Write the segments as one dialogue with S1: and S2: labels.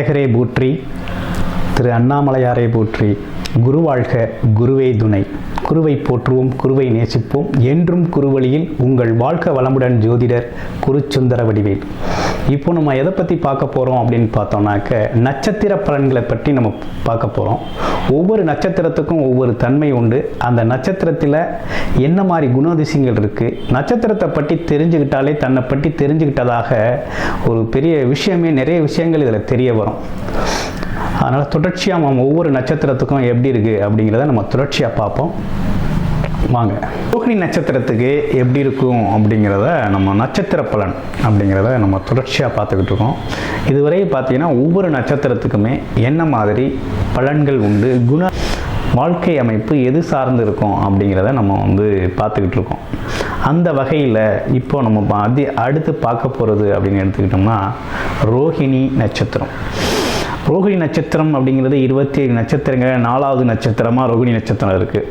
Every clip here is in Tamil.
S1: விநாயகரை போற்றி திரு அண்ணாமலையாரை போற்றி குருவாழ்க குருவே துணை. குருவை போற்றுவோம் குருவை நேசிப்போம் என்றும் குருவழியில் உங்கள் வாழ்க வளமுடன் ஜோதிடர் குருச்சுந்தர வடிவேல். இப்போ நம்ம எதை பற்றி பார்க்க போகிறோம் அப்படின்னு பார்த்தோம்னாக்க நட்சத்திர பலன்களை பற்றி நம்ம பார்க்க போகிறோம் ஒவ்வொரு நட்சத்திரத்துக்கும் ஒவ்வொரு தன்மை உண்டு. அந்த நட்சத்திரத்தில் என்ன மாதிரி குணாதிசயங்கள் இருக்குது நட்சத்திரத்தை பற்றி தெரிஞ்சுக்கிட்டாலே தன்னை பற்றி தெரிஞ்சுக்கிட்டதாக ஒரு பெரிய விஷயமே நிறைய விஷயங்கள் இதில் தெரிய வரும். அதனால் தொடர்ச்சியாக நம்ம ஒவ்வொரு நட்சத்திரத்துக்கும் எப்படி இருக்குது அப்படிங்கிறத நம்ம தொடர்ச்சியாக பார்ப்போம். வாங்க. ரோகிணி நட்சத்திரத்துக்கு எப்படி இருக்கும் அப்படிங்கிறத நம்ம நட்சத்திர பலன் அப்படிங்கிறத நம்ம தொடர்ச்சியாக பார்த்துக்கிட்டு இருக்கோம். இதுவரை பார்த்தீங்கன்னா ஒவ்வொரு நட்சத்திரத்துக்குமே என்ன மாதிரி பலன்கள் உண்டு குண வாழ்க்கை அமைப்பு எது சார்ந்து இருக்கும் அப்படிங்கிறத நம்ம வந்து பார்த்துக்கிட்டு இருக்கோம். அந்த வகையில் இப்போ நம்ம அதி அடுத்து பார்க்க போகிறது அப்படின்னு எடுத்துக்கிட்டோம்னா ரோஹிணி நட்சத்திரம். ரோகிணி நட்சத்திரம் அப்படிங்கிறது இருபத்தி ஏழு நட்சத்திரங்கள் நாலாவது நட்சத்திரமாக ரோகிணி நட்சத்திரம் இருக்குது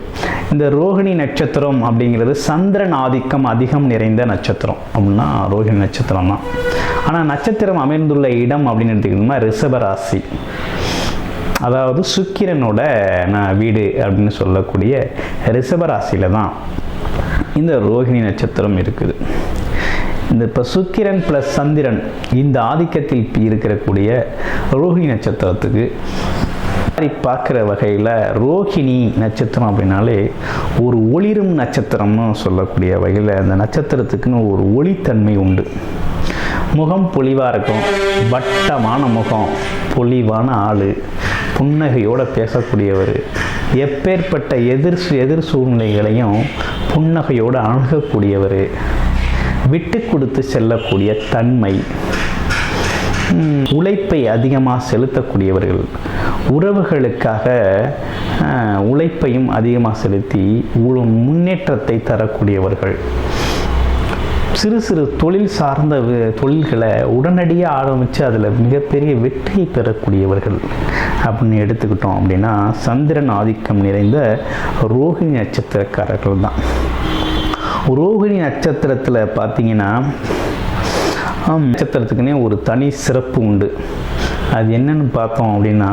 S1: இந்த ரோகிணி நட்சத்திரம் அப்படிங்கிறது சந்திரன் ஆதிக்கம் அதிகம் நிறைந்த நட்சத்திரம். அப்படின்னா ரோகிணி நட்சத்திரம் தான் ஆனால் நட்சத்திரம் அமைந்துள்ள இடம் அப்படின்னு எடுத்துக்கிட்டோம்னா ரிஷபராசி. அதாவது சுக்கிரனோட நான் வீடு அப்படின்னு சொல்லக்கூடிய ரிஷபராசியில் தான் இந்த ரோகிணி நட்சத்திரம் இருக்குது. இந்த இப்போ சுக்கிரன் ப்ளஸ் சந்திரன் இந்த ஆதிக்கத்தில் இருக்கக்கூடிய ரோஹிணி நட்சத்திரத்துக்கு மாதிரி பார்க்குற வகையில் ரோஹிணி நட்சத்திரம் அப்படின்னாலே ஒரு ஒளிரும் நட்சத்திரம்னு சொல்லக்கூடிய வகையில் அந்த நட்சத்திரத்துக்குன்னு ஒரு ஒளித்தன்மை உண்டு. முகம் பொலிவாக இருக்கும். வட்டமான முகம் பொலிவான ஆள் புன்னகையோடு பேசக்கூடியவர். எப்பேற்பட்ட எதிர் எதிர் சூழ்நிலைகளையும் புன்னகையோடு அணுகக்கூடியவர். விட்டு கொடுத்து செல்லக்கூடிய தன்மை. உழைப்பை அதிகமாக செலுத்தக்கூடியவர்கள். உறவுகளுக்காக உழைப்பையும் அதிகமாக செலுத்தி முன்னேற்றத்தை தரக்கூடியவர்கள். சிறு சிறு தொழில் சார்ந்த தொழில்களை உடனடியாக ஆரம்பித்து அதில் மிகப்பெரிய வெற்றியை பெறக்கூடியவர்கள். அப்படின்னு எடுத்துக்கிட்டோம் அப்படின்னா சந்திரன் ஆதிக்கம் நிறைந்த ரோஹிணி நட்சத்திரக்காரர்கள் தான். ரோகிணி நட்சத்திரத்தில் பார்த்தீங்கன்னா நட்சத்திரத்துக்குனே ஒரு தனி சிறப்பு உண்டு. அது என்னன்னு பார்த்தோம் அப்படின்னா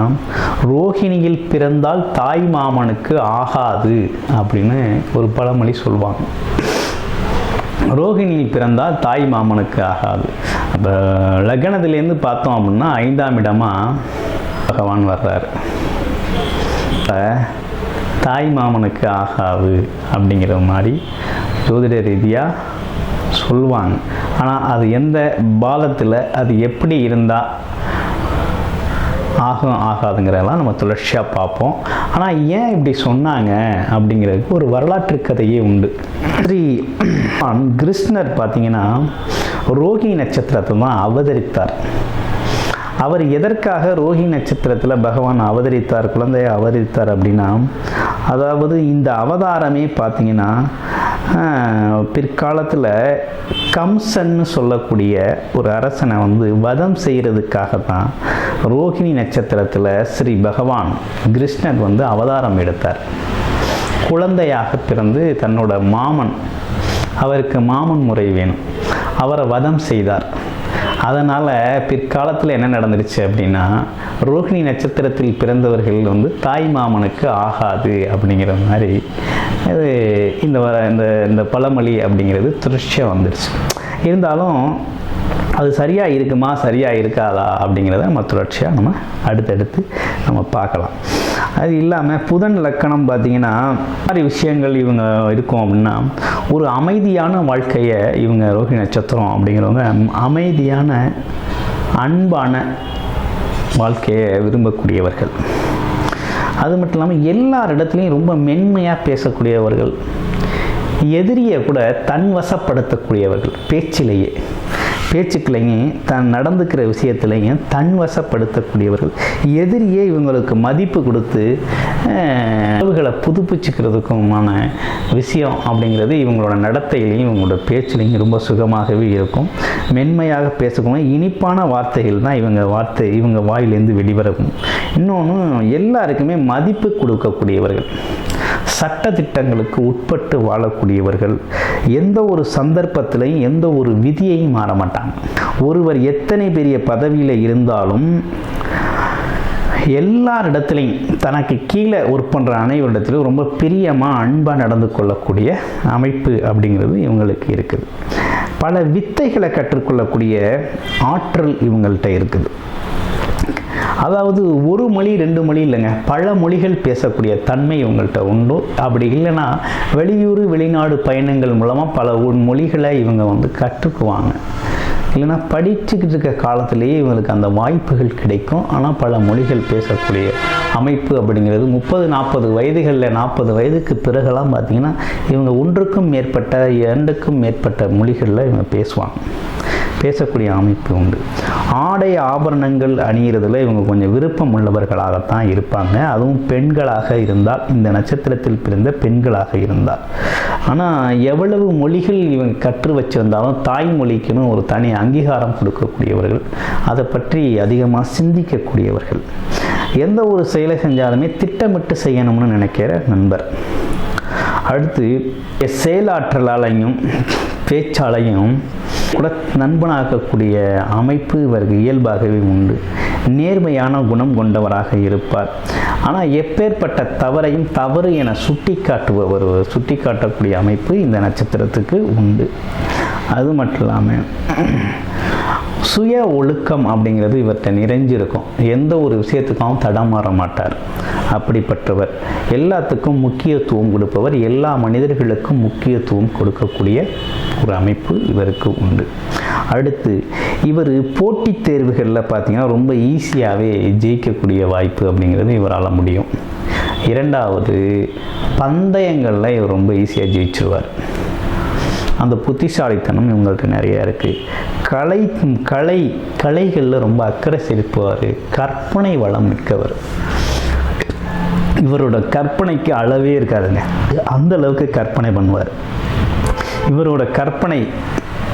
S1: ரோஹிணியில் பிறந்தால் தாய் மாமனுக்கு ஆகாது அப்படின்னு ஒரு பழமொழி சொல்லுவாங்க. ரோஹிணியில் பிறந்தால் தாய் மாமனுக்கு ஆகாது. அப்போ லக்னத்துலேருந்து பார்த்தோம் அப்படின்னா ஐந்தாம் இடமாக பகவான் வர்றார். இப்போ தாய் மாமனுக்கு ஆகாது அப்படிங்கிற மாதிரி ஜோதிட ரீதியாக சொல்லுவாங்க. ஆனால் அது எந்த பாலத்தில் அது எப்படி இருந்தால் ஆகும் ஆகாதுங்கிறதெல்லாம் நம்ம தொடர்ச்சியாக பார்ப்போம். ஆனால் ஏன் இப்படி சொன்னாங்க அப்படிங்கிறதுக்கு ஒரு வரலாற்று கதையே உண்டு. ஸ்ரீ கிருஷ்ணர் பார்த்தீங்கன்னா ரோஹி நட்சத்திரத்தை தான் அவதரித்தார். அவர் எதற்காக ரோஹி நட்சத்திரத்தில் பகவான் அவதரித்தார் குழந்தையை அவதரித்தார் அப்படின்னா அதாவது இந்த அவதாரமே பார்த்தீங்கன்னா பிற்காலத்தில் கம்சன்னு சொல்லக்கூடிய ஒரு அரசனை வந்து வதம் செய்கிறதுக்காக தான் ரோஹிணி நட்சத்திரத்தில் ஸ்ரீ பகவான் கிருஷ்ணர் வந்து அவதாரம் எடுத்தார். குழந்தையாக பிறந்து தன்னோட மாமன் அவருக்கு மாமன் முறை வேணும். அவரை வதம் செய்தார். அதனால் பிற்காலத்தில் என்ன நடந்துருச்சு அப்படின்னா ரோஹிணி நட்சத்திரத்தில் பிறந்தவர்கள் வந்து தாய் மாமனுக்கு ஆகாது அப்படிங்கிற மாதிரி இது இந்த வர இந்த இந்த பழமொழி அப்படிங்கிறது திருஷ்யம் வந்துடுச்சு இருந்தாலும் அது சரியாக இருக்குமா சரியாக இருக்காதா அப்படிங்கிறத நம்ம தொடர்ச்சியாக நம்ம அடுத்தடுத்து நம்ம பார்க்கலாம். அது இல்லாமல் புதன் லக்கணம் பார்த்திங்கன்னா மாதிரி விஷயங்கள் இவங்க இருக்கும் அப்படின்னா ஒரு அமைதியான வாழ்க்கையை இவங்க ரோஹி நட்சத்திரம் அப்படிங்கிறவங்க அமைதியான அன்பான வாழ்க்கையை விரும்பக்கூடியவர்கள். அது மட்டும் இல்லாமல் எல்லார் இடத்துலையும் ரொம்ப மென்மையாக பேசக்கூடியவர்கள். எதிரியை கூட தன் வசப்படுத்தக்கூடியவர்கள் பேச்சிலேயே. பேச்சுக்களையும் தான் நடந்துக்கிற விஷயத்துலையும் தன் வசப்படுத்தக்கூடியவர்கள் எதிரியே இவங்களுக்கு மதிப்பு கொடுத்து உறவுகளை புதுப்பிச்சுக்கிறதுக்குமான விஷயம் அப்படிங்கிறது இவங்களோட நடத்தையிலையும் இவங்களோட பேச்சுலையும் ரொம்ப சுகமாகவே இருக்கும். மென்மையாக பேசக்கூடிய இனிப்பான வார்த்தைகள் தான் இவங்க வார்த்தை இவங்க வாயிலேருந்து வெளிவரக்கும் இன்னொன்று எல்லாருக்குமே மதிப்பு கொடுக்கக்கூடியவர்கள். சட்ட திட்டங்களுக்கு உட்பட்டு வாழக்கூடியவர்கள் எந்த ஒரு சந்தர்ப்பத்திலையும் எந்த ஒரு விதியையும் மாற மாட்டாங்க. ஒருவர் எத்தனை பெரிய பதவியில் இருந்தாலும் எல்லாரிடத்துலையும் தனக்கு கீழே ஒர்க் பண்ணுற அனைவரிடத்திலும் ரொம்ப பிரியமாக அன்பாக நடந்து கொள்ளக்கூடிய அமைப்பு அப்படிங்கிறது இவங்களுக்கு இருக்குது. பல வித்தைகளை கற்றுக்கொள்ளக்கூடிய ஆற்றல் இவங்கள்ட்ட இருக்குது. அதாவது ஒரு மொழி ரெண்டு மொழி இல்லைங்க. பல மொழிகள் பேசக்கூடிய தன்மை இவங்கள்ட்ட உண்டு. அப்படி இல்லைன்னா வெளியூர் வெளிநாடு பயணங்கள் மூலமாக பல மொழிகளை இவங்க வந்து கற்றுக்குவாங்க. இல்லைன்னா படிச்சுக்கிட்டு இருக்க காலத்திலேயே இவங்களுக்கு அந்த வாய்ப்புகள் கிடைக்கும். ஆனால் பல மொழிகள் பேசக்கூடிய அமைப்பு அப்படிங்கிறது முப்பது நாற்பது வயதுகளில் நாற்பது வயதுக்கு பிறகெல்லாம் பார்த்திங்கன்னா இவங்க ஒன்றுக்கும் மேற்பட்ட இரண்டுக்கும் மேற்பட்ட மொழிகளில் இவங்க பேசுவாங்க. பேசக்கூடிய அமைப்பு உண்டு. ஆடை ஆபரணங்கள் அணிகிறதுல இவங்க கொஞ்சம் விருப்பம் உள்ளவர்களாகத்தான் இருப்பாங்க. அதுவும் பெண்களாக இருந்தால் இந்த நட்சத்திரத்தில் பிறந்த பெண்களாக இருந்தால். ஆனால் எவ்வளவு மொழிகள் இவங்க கற்று வச்சிருந்தாலும் தாய்மொழிக்குன்னு ஒரு தனி அங்கீகாரம் கொடுக்கக்கூடியவர்கள் அதை பற்றி அதிகமாக சிந்திக்கக்கூடியவர்கள். எந்த ஒரு செயலை செஞ்சாலுமே திட்டமிட்டு செய்யணும்னு நினைக்கிற நண்பர். அடுத்து செயலாற்றலாலையும் பேச்சாலையும் கூட நண்பனாகக்கூடிய அமைப்பு இவருக்கு இயல்பாகவே உண்டு. நேர்மையான குணம் கொண்டவராக இருப்பார். ஆனால் எப்பேற்பட்ட தவறையும் தவறு என சுட்டி காட்டுபவர் சுட்டி காட்டக்கூடிய அமைப்பு இந்த நட்சத்திரத்துக்கு உண்டு. அது மட்டும் இல்லாமல் சுய ஒழுக்கம் அப்படிங்கிறது இவர்கிட்ட நிறைஞ்சிருக்கும். எந்த ஒரு விஷயத்துக்கும் தடமாற மாட்டார். அப்படிப்பட்டவர். எல்லாத்துக்கும் முக்கியத்துவம் கொடுப்பவர் எல்லா மனிதர்களுக்கும் முக்கியத்துவம் கொடுக்கக்கூடிய ஒரு அமைப்பு இவருக்கு உண்டு. அடுத்து இவர் போட்டித் தேர்வுகளில் பார்த்தீங்கன்னா ரொம்ப ஈஸியாகவே ஜெயிக்கக்கூடிய வாய்ப்பு அப்படிங்கிறது இவரால் முடியும். இரண்டாவது பந்தயங்களில் இவர் ரொம்ப ஈஸியாக ஜெயிச்சுருவார். அந்த புத்திசாலித்தனம் இவங்கள்ட்ட நிறையா இருக்குது கலை கலை கலைகளில் ரொம்ப அக்கறை செலுத்துவார். கற்பனை வளம் மிக்கவர். இவரோட கற்பனைக்கு அளவே இருக்காதுங்க. அந்த அளவுக்கு கற்பனை பண்ணுவார். இவரோட கற்பனை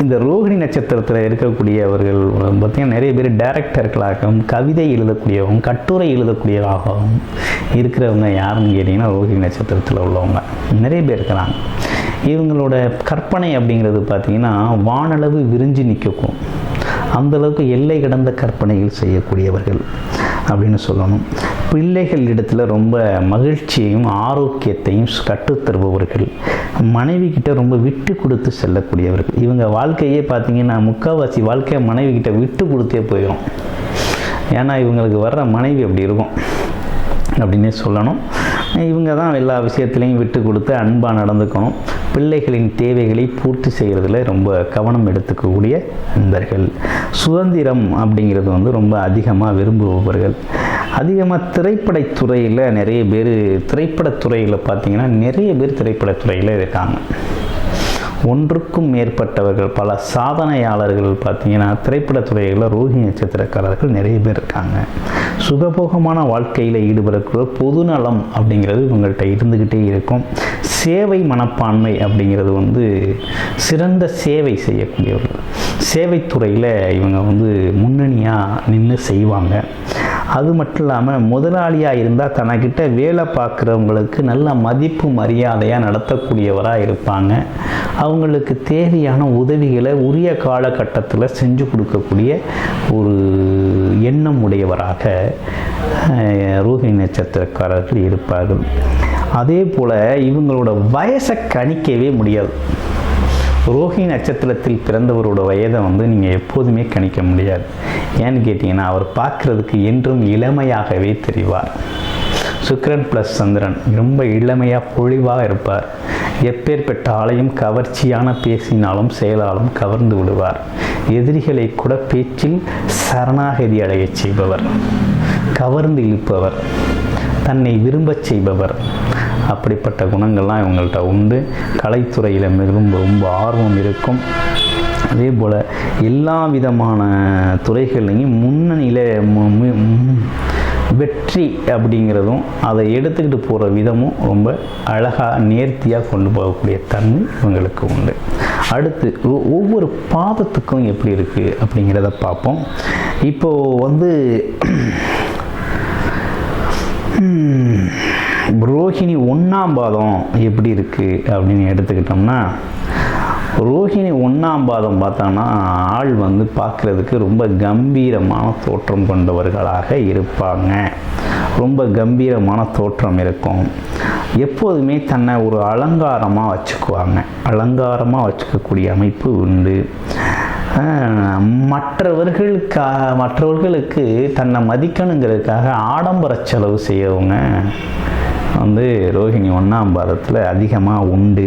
S1: இந்த ரோகிணி நட்சத்திரத்தில் இருக்கக்கூடியவர்கள் பார்த்திங்கன்னா நிறைய பேர் டேரக்டர்களாகவும் கவிதை எழுதக்கூடியவங்க கட்டுரை எழுதக்கூடியவராகவும் இருக்கிறவங்க யாருன்னு கேட்டிங்கன்னா ரோகிணி நட்சத்திரத்தில் உள்ளவங்க. நிறைய பேர் இருக்கிறாங்க. இவங்களோட கற்பனை அப்படிங்கிறது பார்த்திங்கன்னா வானளவு விரிஞ்சு நிற்கும் அந்த அளவுக்கு எல்லை கடந்த கற்பனைகள் செய்யக்கூடியவர்கள். அப்படின்னு சொல்லணும். பிள்ளைகள் இடத்துல ரொம்ப மகிழ்ச்சியையும் ஆரோக்கியத்தையும் கற்றுத்தருபவர்கள் மனைவி கிட்ட ரொம்ப விட்டு கொடுத்து செல்லக்கூடியவர்கள். இவங்க வாழ்க்கையே பார்த்தீங்கன்னா முக்கால்வாசி வாழ்க்கையை மனைவி கிட்ட விட்டு கொடுத்தே போயிடும் ஏன்னா இவங்களுக்கு வர்ற மனைவி அப்படி இருக்கும். அப்படின்னே சொல்லணும். இவங்க தான் எல்லா விஷயத்துலையும் விட்டு கொடுத்து அன்பாக நடந்துக்கணும். பிள்ளைகளின் தேவைகளை பூர்த்தி செய்கிறதுல ரொம்ப கவனம் எடுத்துக்கக்கூடிய நண்பர்கள். சுதந்திரம் அப்படிங்கிறது வந்து ரொம்ப அதிகமாக விரும்புபவர்கள். அதிகமாக திரைப்படத்துறையில் நிறைய பேர் திரைப்படத்துறையில் பார்த்திங்கன்னா நிறைய பேர் திரைப்படத்துறையில் இருக்காங்க. ஒன்றுக்கும் மேற்பட்டவர்கள் பல சாதனையாளர்கள் பார்த்தீங்கன்னா திரைப்படத்துறையில் ரோஹிணி நட்சத்திரக்காரர்கள் நிறைய பேர் இருக்காங்க. சுகபோகமான வாழ்க்கையில் ஈடுபடக்கூடிய பொதுநலம் அப்படிங்கிறது இவங்கள்ட்ட இருந்துக்கிட்டே இருக்கும். சேவை மனப்பான்மை அப்படிங்கிறது வந்து சிறந்த சேவை செய்யக்கூடியவர்கள். சேவைத்துறையில் இவங்க வந்து முன்னணியாக நின்று செய்வாங்க. அது மட்டும் இல்லாமல் முதலாளியாக இருந்தால் தனக்கிட்ட வேலை பார்க்குறவங்களுக்கு நல்ல மதிப்பு மரியாதையாக நடத்தக்கூடியவராக இருப்பாங்க. அவங்களுக்கு தேவையான உதவிகளை உரிய காலகட்டத்தில் செஞ்சு கொடுக்கக்கூடிய ஒரு எண்ணம் உடையவராக ரோஹிணி நட்சத்திரக்காரர்கள் இருப்பார்கள். அதே போல் இவங்களோட வயசை கணிக்கவே முடியாது. ரோஹி நட்சத்திரத்தில் பிறந்தவரோட வயதை வந்து நீங்கள் எப்போதுமே கணிக்க முடியாது. ஏன்னு கேட்டிங்கன்னா அவர் பார்க்குறதுக்கு என்றும் இளமையாகவே தெரிவார். சுக்ரன் ப்ளஸ் சந்திரன் ரொம்ப இளமையாக பொழிவாக இருப்பார். எப்பேற்பட்ட ஆளையும் கவர்ச்சியான பேசினாலும் செயலாலும் கவர்ந்து விடுவார். எதிரிகளை கூட பேச்சில் சரணாகதி அடையச் செய்பவர். கவர்ந்து இழுப்பவர். தன்னை விரும்பச் செய்பவர். அப்படிப்பட்ட குணங்கள்லாம் இவங்கள்ட்ட உண்டு. கலைத்துறையில் மிகவும் ரொம்ப ஆர்வம் இருக்கும். அதே போல் எல்லா விதமான துறைகள்லையும் முன்னணியில் வெற்றி அப்படிங்கிறதும் அதை எடுத்துக்கிட்டு போகிற விதமும் ரொம்ப அழகாக நேர்த்தியாக கொண்டு போகக்கூடிய தன்மை இவங்களுக்கு உண்டு. அடுத்து ஒவ்வொரு பாதத்துக்கும் எப்படி இருக்குது அப்படிங்கிறத பார்ப்போம். இப்போது வந்து ரோஹிணி ஒன்றாம் பாதம் எப்படி இருக்குது அப்படின்னு எடுத்துக்கிட்டோம்னா ரோஹிணி ஒன்றாம் பாதம் பார்த்தோன்னா ஆள் வந்து பார்க்குறதுக்கு ரொம்ப கம்பீரமான தோற்றம் கொண்டவர்களாக இருப்பாங்க. ரொம்ப கம்பீரமான தோற்றம் இருக்கும். எப்போதுமே தன்னை ஒரு அலங்காரமாக வச்சுக்குவாங்க. அலங்காரமாக வச்சுக்கக்கூடிய அமைப்பு உண்டு. மற்றவர்களுக்காக மற்றவர்களுக்கா மற்றவர்களுக்கு தன்னை மதிக்கணுங்கிறதுக்காக ஆடம்பர செலவு செய்யவங்க வந்து ரோஹிணி ஒன்றாம் பாதத்தில் அதிகமாக உண்டு.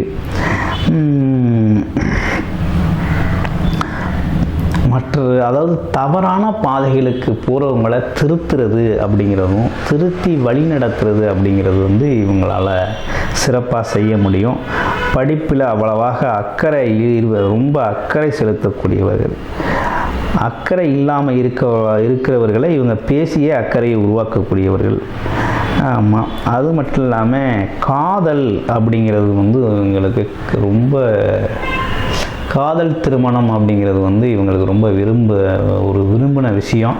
S1: மற்ற அதாவது தவறான பாதைகளுக்கு போகிறவங்களை திருத்துறது அப்படிங்கிறதும் திருத்தி வழி நடத்துறது அப்படிங்கிறது வந்து இவங்களால் சிறப்பாக செய்ய முடியும். படிப்பில் அவ்வளவாக அக்கறை ரொம்ப அக்கறை செலுத்தக்கூடியவர்கள். அக்கறை இல்லாமல் இருக்க இருக்கிறவர்களை இவங்க பேசியே அக்கறையை உருவாக்கக்கூடியவர்கள். ஆமாம் அது மட்டும் இல்லாமல் காதல் அப்படிங்கிறது வந்து இவங்களுக்கு ரொம்ப காதல் திருமணம் அப்படிங்கிறது வந்து இவங்களுக்கு ரொம்ப விரும்ப ஒரு விரும்பின விஷயம்.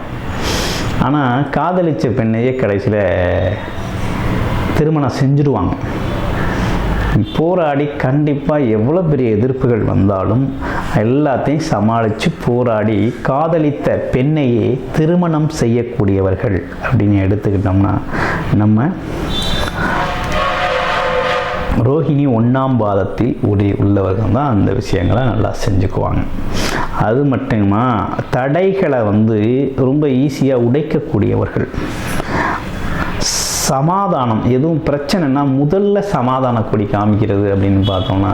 S1: ஆனால் காதலிச்ச பெண்ணையே கடைசியில் திருமணம் செஞ்சுடுவாங்க போராடி கண்டிப்பாக எவ்வளோ பெரிய எதிர்ப்புகள் வந்தாலும் எல்லாத்தையும் சமாளித்து போராடி காதலித்த பெண்ணையே திருமணம் செய்யக்கூடியவர்கள் அப்படின்னு எடுத்துக்கிட்டோம்னா நம்ம ரோஹிணி ஒன்றாம் பாதத்தில் உடைய உள்ளவர்கள் தான் அந்த விஷயங்களை நல்லா செஞ்சுக்குவாங்க. அது மட்டுமா தடைகளை வந்து ரொம்ப ஈஸியாக உடைக்கக்கூடியவர்கள். சமாதானம். எதுவும் பிரச்சனைனா முதல்ல சமாதான கொடி காமிக்கிறது அப்படின்னு பார்த்தோம்னா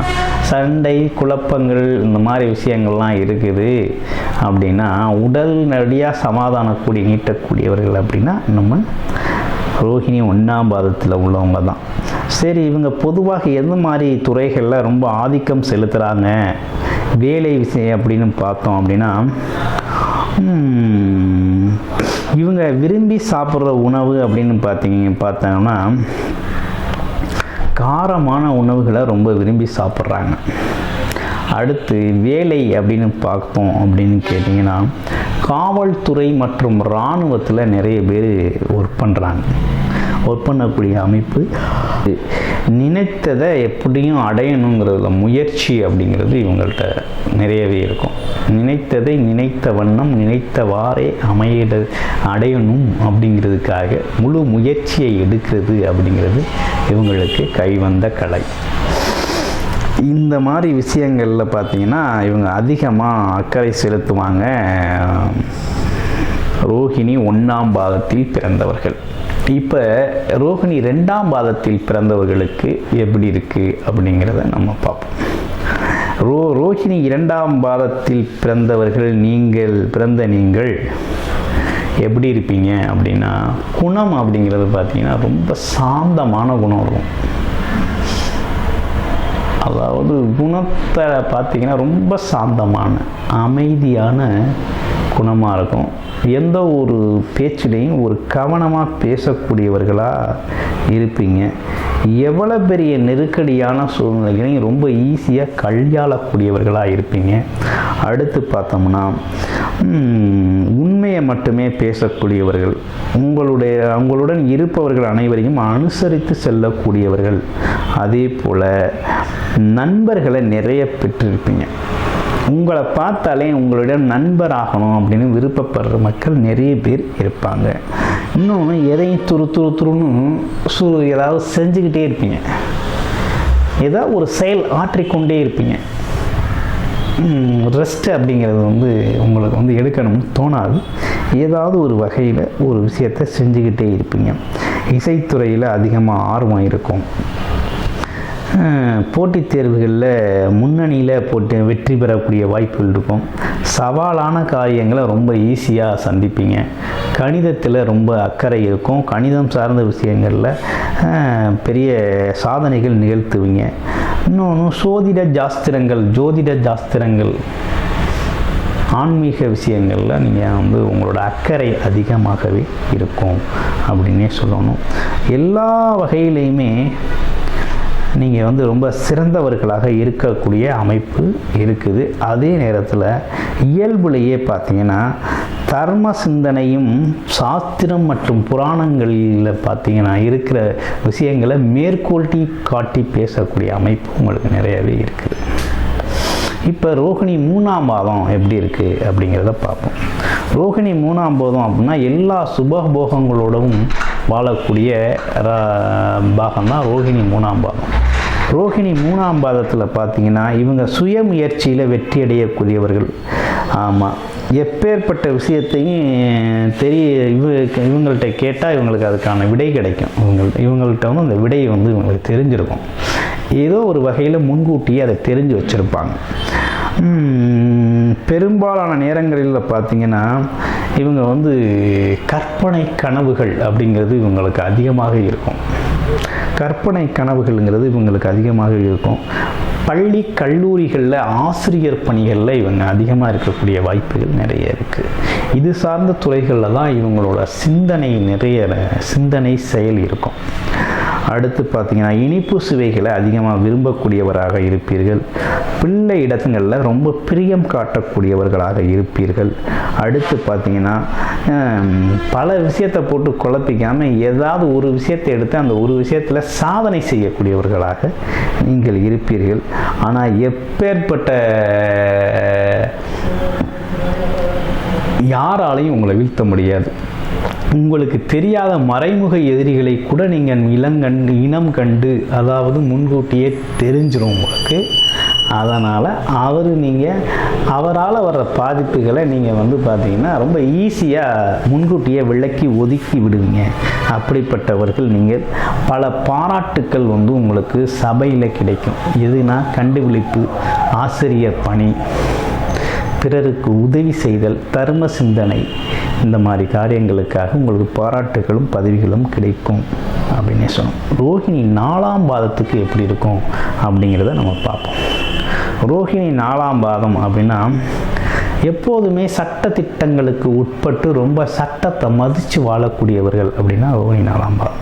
S1: சண்டை குழப்பங்கள் இந்த மாதிரி விஷயங்கள்லாம் இருக்குது. அப்படின்னா உடல்நடியாக சமாதான கொடி நீட்டக்கூடியவர்கள் அப்படின்னா நம்ம ரோஹிணி ஒன்றாம் பாதத்தில் உள்ளவங்க தான். சரி இவங்க பொதுவாக எந்த மாதிரி துறைகளில் ரொம்ப ஆதிக்கம் செலுத்துகிறாங்க வேலை விஷயம் அப்படின்னு பார்த்தோம் அப்படின்னா இவங்க விரும்பி சாப்பிட்ற உணவு அப்படின்னு பார்த்தீங்க பார்த்தோம்னா காரமான உணவுகளை ரொம்ப விரும்பி சாப்பிட்றாங்க. அடுத்து வேலை அப்படின்னு பார்ப்போம் அப்படின்னு கேட்டிங்கன்னா காவல்துறை மற்றும் இராணுவத்தில் நிறைய பேர் ஒர்க் பண்ணுறாங்க ஒர்க் பண்ணக்கூடிய அமைப்பு நினைத்ததை எப்படியும் அடையணுங்கிறதுல முயற்சி அப்படிங்கிறது இவங்கள்ட்ட நிறையவே இருக்கும். நினைத்ததை நினைத்த வண்ணம் நினைத்தவாறே அமையிட அடையணும் அப்படிங்கிறதுக்காக முழு முயற்சியை எடுக்கிறது அப்படிங்கிறது இவங்களுக்கு கைவந்த கலை. இந்த மாதிரி விஷயங்களில் பார்த்தீங்கன்னா இவங்க அதிகமாக அக்கறை செலுத்துவாங்க ரோஹிணி ஒன்றாம் பாகத்தில் பிறந்தவர்கள். இப்போ ரோஹிணி ரெண்டாம் பாதத்தில் பிறந்தவர்களுக்கு எப்படி இருக்குது அப்படிங்கிறத நம்ம பார்ப்போம். ரோ ரோஹிணி இரண்டாம் பாதத்தில் பிறந்தவர்கள் நீங்கள் பிறந்த நீங்கள் எப்படி இருப்பீங்க அப்படின்னா குணம் அப்படிங்கிறது பார்த்தீங்கன்னா ரொம்ப சாந்தமான குணம் இருக்கும் அதாவது குணத்தை பார்த்தீங்கன்னா ரொம்ப சாந்தமான அமைதியான குணமாக இருக்கும். எந்த ஒரு பேச்சிலையும் ஒரு கவனமாக பேசக்கூடியவர்களாக இருப்பீங்க. எவ்வளோ பெரிய நெருக்கடியான சூழ்நிலைகளையும் ரொம்ப ஈஸியாக கையாளக்கூடியவர்களாக இருப்பீங்க. அடுத்து பார்த்தோம்னா உண்மையை மட்டுமே பேசக்கூடியவர்கள் உங்களுடைய அவங்களுடன் இருப்பவர்கள் அனைவரையும் அனுசரித்து செல்லக்கூடியவர்கள். அதே போல் நண்பர்களை நிறைய பெற்றிருப்பீங்க. உங்களை பார்த்தாலே உங்களுடைய நண்பர் ஆகணும் அப்படின்னு விருப்பப்படுற மக்கள் நிறைய பேர் இருப்பாங்க. இன்னும் எதையும் துரு துரு துருன்னு சு ஏதாவது செஞ்சுக்கிட்டே இருப்பீங்க. ஏதாவது ஒரு செயல் ஆற்றிக்கொண்டே இருப்பீங்க. ரெஸ்ட் அப்படிங்கிறது வந்து உங்களுக்கு வந்து எடுக்கணும்னு தோணாது. ஏதாவது ஒரு வகையில் ஒரு விஷயத்தை செஞ்சுக்கிட்டே இருப்பீங்க. இசைத்துறையில் அதிகமாக ஆர்வம் இருக்கும். போட்டித் தேர்வுகளில் முன்னணியில் போட்டு வெற்றி பெறக்கூடிய வாய்ப்புகள் இருக்கும். சவாலான காரியங்களை ரொம்ப ஈஸியாக சந்திப்பீங்க. கணிதத்தில் ரொம்ப அக்கறை இருக்கும். கணிதம் சார்ந்த விஷயங்களில் பெரிய சாதனைகள் நிகழ்த்துவீங்க. இன்னொன்று சோதிட ஜாஸ்திரங்கள் ஜோதிட ஜாஸ்திரங்கள் ஆன்மீக விஷயங்களில் நீங்கள் வந்து உங்களோட அக்கறை அதிகமாகவே இருக்கும். அப்படின்னே சொல்லணும். எல்லா வகையிலையுமே நீங்கள் வந்து ரொம்ப சிறந்தவர்களாக இருக்கக்கூடிய அமைப்பு இருக்குது. அதே நேரத்தில் இயல்புலேயே பார்த்தீங்கன்னா தர்ம சிந்தனையும் சாஸ்திரம் மற்றும் புராணங்களில் பார்த்தீங்கன்னா இருக்கிற விஷயங்களை மேற்கோட்டி காட்டி பேசக்கூடிய அமைப்பு உங்களுக்கு நிறையவே இருக்குது. இப்போ ரோகிணி மூணாம் பாதம் எப்படி இருக்குது அப்படிங்கிறத பார்ப்போம். ரோகிணி மூணாம் பாதம் அப்படின்னா எல்லா சுபபோகங்களோடவும் வாழக்கூடிய பாகம் தான் ரோஹிணி மூணாம் பாகம் ரோஹிணி மூணாம் பாதத்தில் பார்த்தீங்கன்னா இவங்க சுய முயற்சியில் வெற்றி அடையக்கூடியவர்கள். ஆமாம் எப்பேற்பட்ட விஷயத்தையும் தெரிய இவ இவங்கள்ட்ட கேட்டால் இவங்களுக்கு அதுக்கான விடை கிடைக்கும். இவங்கள்ட்ட இவங்கள்ட்ட வந்து அந்த விடை வந்து இவங்களுக்கு தெரிஞ்சிருக்கும். ஏதோ ஒரு வகையில் முன்கூட்டியே அதை தெரிஞ்சு வச்சுருப்பாங்க. பெரும்பாலான நேரங்களில் பார்த்தீங்கன்னா இவங்க வந்து கற்பனை கனவுகள் அப்படிங்கிறது இவங்களுக்கு அதிகமாக இருக்கும். கற்பனை கனவுகள்ங்கிறது இவங்களுக்கு அதிகமாக இருக்கும். பள்ளி கல்லூரிகளில் ஆசிரியர் பணிகளில் இவங்க அதிகமாக இருக்கக்கூடிய வாய்ப்புகள் நிறைய இருக்குது இது சார்ந்த துறைகளில் தான் இவங்களோட சிந்தனை நிறைய சிந்தனை செயல் இருக்கும். அடுத்து பார்த்தீங்கன்னா இனிப்பு சுவைகளை அதிகமாக விரும்பக்கூடியவராக இருப்பீர்கள். பிள்ளை இடத்துங்களில் ரொம்ப பிரியம் காட்டக்கூடியவர்களாக இருப்பீர்கள். அடுத்து பார்த்தீங்கன்னா பல விஷயத்தை போட்டு குழப்பிக்காமல் ஏதாவது ஒரு விஷயத்தை எடுத்து அந்த ஒரு விஷயத்தில் சாதனை செய்யக்கூடியவர்களாக நீங்கள் இருப்பீர்கள். ஆனால் எப்பேற்பட்ட யாராலையும் உங்களை வீழ்த்த முடியாது. உங்களுக்கு தெரியாத மறைமுக எதிரிகளை கூட நீங்கள் இளங்கண்டு இனம் கண்டு அதாவது முன்கூட்டியே தெரிஞ்சிடும் உங்களுக்கு. அதனால் அவர் நீங்கள் அவரால் வர்ற பாதிப்புகளை நீங்கள் வந்து பார்த்தீங்கன்னா ரொம்ப ஈஸியாக முன்கூட்டியே விளக்கி ஒதுக்கி விடுவீங்க. அப்படிப்பட்டவர்கள் நீங்கள் பல பாராட்டுக்கள் வந்து உங்களுக்கு சபையில் கிடைக்கும். எதுனா கண்டுபிடிப்பு ஆசிரியர் பணி பிறருக்கு உதவி செய்தல் தர்ம சிந்தனை இந்த மாதிரி காரியங்களுக்காக உங்களுக்கு பாராட்டுகளும் பதவிகளும் கிடைக்கும் அப்படின்னே சொன்னோம். ரோஹிணி நாலாம் பாதத்துக்கு எப்படி இருக்கும் அப்படிங்கிறத நம்ம பார்ப்போம். ரோஹிணி நாலாம் பாதம் அப்படின்னா எப்போதுமே சட்ட திட்டங்களுக்கு உட்பட்டு ரொம்ப சட்டத்தை மதித்து வாழக்கூடியவர்கள் அப்படின்னா ரோஹிணி நாலாம் பாதம்.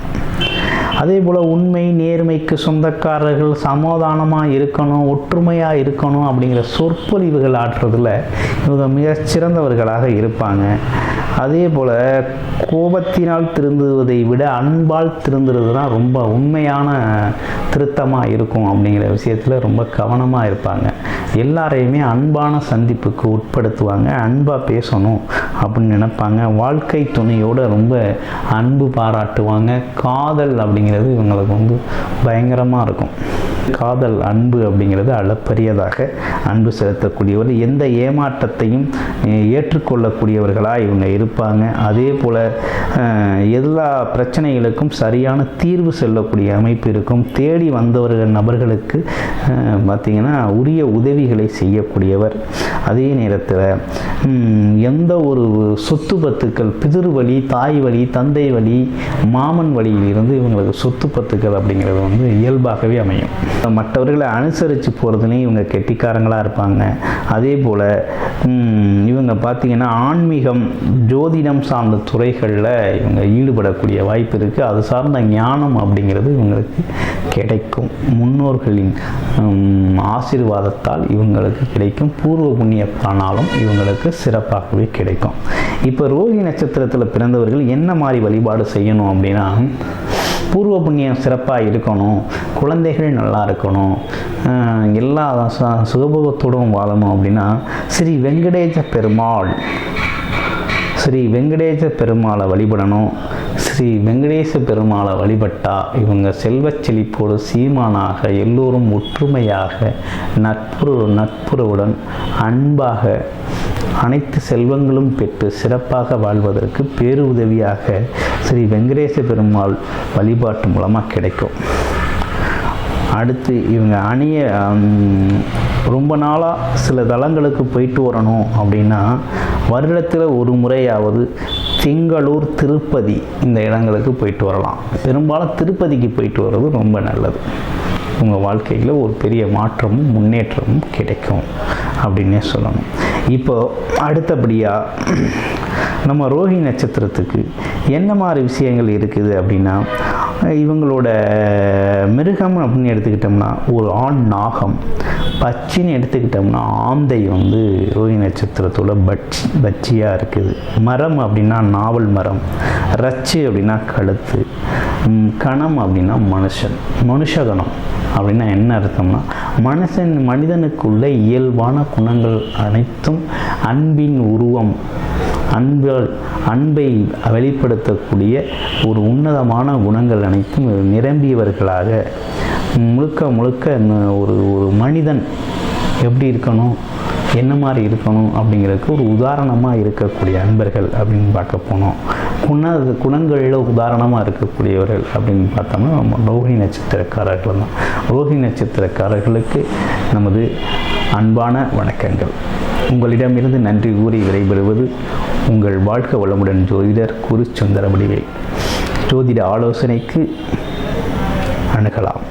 S1: அதே போல் உண்மை நேர்மைக்கு சொந்தக்காரர்கள் சமாதானமாக இருக்கணும் ஒற்றுமையாக இருக்கணும் அப்படிங்கிற சொற்பொழிவுகள் ஆற்றுறதுல இவங்க மிக சிறந்தவர்களாக இருப்பாங்க. அதே போல் கோபத்தினால் திருந்துவதை விட அன்பால் திருந்துறது தான் ரொம்ப உண்மையான திருத்தமாக இருக்கும் அப்படிங்கிற விஷயத்தில் ரொம்ப கவனமாக இருப்பாங்க. எல்லாரையுமே அன்பான சந்திப்புக்கு உட்படுத்துவாங்க. அன்பாக பேசணும் அப்படின்னு நினைப்பாங்க. வாழ்க்கை துணையோடு ரொம்ப அன்பு பாராட்டுவாங்க. காதல் அப்படிங்கிறது இவங்களுக்கு வந்து பயங்கரமாக இருக்கும். காதல் அன்பு அப்படிங்கிறது அளப்பரியதாக அன்பு செலுத்தக்கூடியவர் எந்த ஏமாற்றத்தையும் ஏற்றுக்கொள்ளக்கூடியவர்களாக இவங்க இருப்பாங்க. அதே போல் எல்லா பிரச்சனைகளுக்கும் சரியான தீர்வு செல்லக்கூடிய அமைப்பு இருக்கும். தேடி வந்தவர்கள் நபர்களுக்கு பார்த்திங்கன்னா உரிய உதவிகளை செய்யக்கூடியவர். அதே நேரத்தில் எந்த ஒரு சொத்து பத்துக்கள் பிதிர் வழி தாய் வழி தந்தை வழி மாமன் வழியிலிருந்து இவங்களுக்கு சொத்து பத்துக்கள் அப்படிங்கிறது வந்து இயல்பாகவே அமையும். மற்றவர்களை அனுசரித்து போகிறதுலையும் இவங்க கெட்டிக்காரங்களாக இருப்பாங்க. அதே போல் இவங்க பார்த்திங்கன்னா ஆன்மீகம் ஜோதிடம் சார்ந்த துறைகளில் இவங்க ஈடுபடக்கூடிய வாய்ப்பு இருக்குது அது சார்ந்த ஞானம் அப்படிங்கிறது இவங்களுக்கு கிடைக்கும். முன்னோர்களின் ஆசீர்வாதத்தால் இவங்களுக்கு கிடைக்கும். பூர்வ புண்ணிய பலனாலும் இவங்களுக்கு சிறப்பாகவே கிடைக்கும். இப்போ ரோஹி நட்சத்திரத்தில் பிறந்தவர்கள் என்ன மாதிரி வழிபாடு செய்யணும் அப்படின்னா பூர்வ புண்ணியம் சிறப்பாக இருக்கணும் குழந்தைகள் நல்லா இருக்கணும் எல்லா சுகபோகத்தோடும் வாழணும் அப்படின்னா ஸ்ரீ வெங்கடேச பெருமாள் ஸ்ரீ வெங்கடேச பெருமாளை வழிபடணும். ஸ்ரீ வெங்கடேச பெருமாளை வழிபட்டால் இவங்க செல்வச் செழிப்போடு சீமானாக எல்லோரும் ஒற்றுமையாக நட்புற நட்புறவுடன் அன்பாக அனைத்து செல்வங்களும் பெற்று சிறப்பாக வாழ்வதற்கு பேருதவியாக ஸ்ரீ வெங்கடேச பெருமாள் வழிபாட்டு மூலமாக கிடைக்கும். அடுத்து இவங்க அணிய ரொம்ப நாளாக சில தலங்களுக்கு போயிட்டு வரணும் அப்படின்னா வருடத்தில் ஒரு முறையாவது திங்களூர் திருப்பதி இந்த இடங்களுக்கு போயிட்டு வரலாம். பெரும்பாலும் திருப்பதிக்கு போயிட்டு வர்றது ரொம்ப நல்லது. உங்கள் வாழ்க்கையில் ஒரு பெரிய மாற்றமும் முன்னேற்றமும் கிடைக்கும் அப்படின்னே சொல்லணும். இப்போ அடுத்தபடியாக நம்ம ரோஹி நட்சத்திரத்துக்கு என்ன மாதிரி விஷயங்கள் இருக்குது அப்படின்னா இவங்களோட மிருகம் அப்படின்னு எடுத்துக்கிட்டோம்னா ஒரு ஆண் நாகம். பச்சின்னு எடுத்துக்கிட்டோம்னா ஆந்தை வந்து ரோஹி நட்சத்திரத்தோட பட்ச் பச்சியாக இருக்குது. மரம் அப்படின்னா நாவல் மரம். ரச்சு அப்படின்னா கழுத்து. கணம் அப்படின்னா மனுஷன். மனுஷகணம் அப்படின்னா என்ன அர்த்தம்னா மனுஷன் மனிதனுக்குள்ள இயல்பான குணங்கள் அனைத்தும் அன்பின் உருவம். அன்பால் அன்பை வெளிப்படுத்தக்கூடிய ஒரு உன்னதமான குணங்கள் அனைத்தும் நிரம்பியவர்களாக முழுக்க முழுக்க ஒரு ஒரு மனிதன் எப்படி இருக்கணும் என்ன மாதிரி இருக்கணும் அப்படிங்கிறதுக்கு ஒரு உதாரணமாக இருக்கக்கூடிய அன்பர்கள் அப்படின்னு பார்க்க போனோம். குண குணங்களில் உதாரணமாக இருக்கக்கூடியவர்கள் அப்படின்னு பார்த்தோம்னா நம்ம ரோஹி நட்சத்திரக்காரர்கள் தான். ரோஹி நட்சத்திரக்காரர்களுக்கு நமது அன்பான வணக்கங்கள். உங்களிடமிருந்து நன்றி கூறி விடைபெறுவது உங்கள் வாழ்க்கை வளமுடன் ஜோதிடர் குரு சுந்தரமுடிவை ஜோதிட ஆலோசனைக்கு அணுகலாம்.